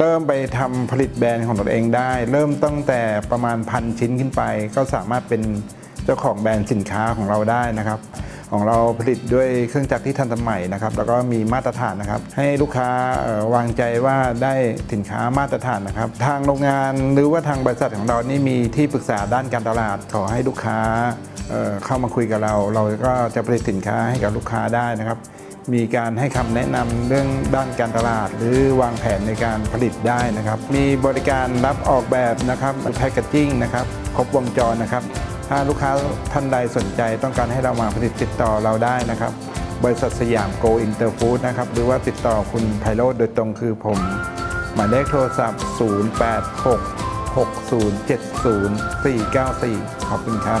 เริ่มไปทำผลิตแบรนด์ของตนเองได้ เริ่มตั้งแต่ประมาณพันชิ้นขึ้นไป ก็สามารถเป็นเจ้าของแบรนด์สินค้าของเราได้นะครับ ของเราผลิตด้วยเครื่องจักรที่ทันสมัยนะครับ แล้วก็มีมาตรฐานนะครับ ให้ลูกค้าวางใจว่าได้สินค้ามาตรฐานนะครับ ทางโรงงานหรือว่าทางบริษัทของเรานี่มีที่ปรึกษาด้านการตลาด ขอให้ลูกค้าเข้ามาคุยกับเรา เราก็จะผลิตสินค้าให้กับลูกค้าได้นะครับ มีการให้คำแนะนำเรื่องด้านการตลาด หรือวางแผนในการผลิตได้นะครับ มีบริการรับออกแบบนะครับแพคเกจจิ้งนะครับ ครบวงจรนะครับ ถ้าลูกค้าท่านใดสนใจต้องการให้เรามาผลิตติดต่อเราได้นะครับ บริษัทสยามโกอินเตอร์ฟู้ดนะครับ หรือว่าติดต่อคุณไพโรธโดยตรงคือผม หมายเลขโทรศัพท์ 086 6070 494 ขอบคุณครับ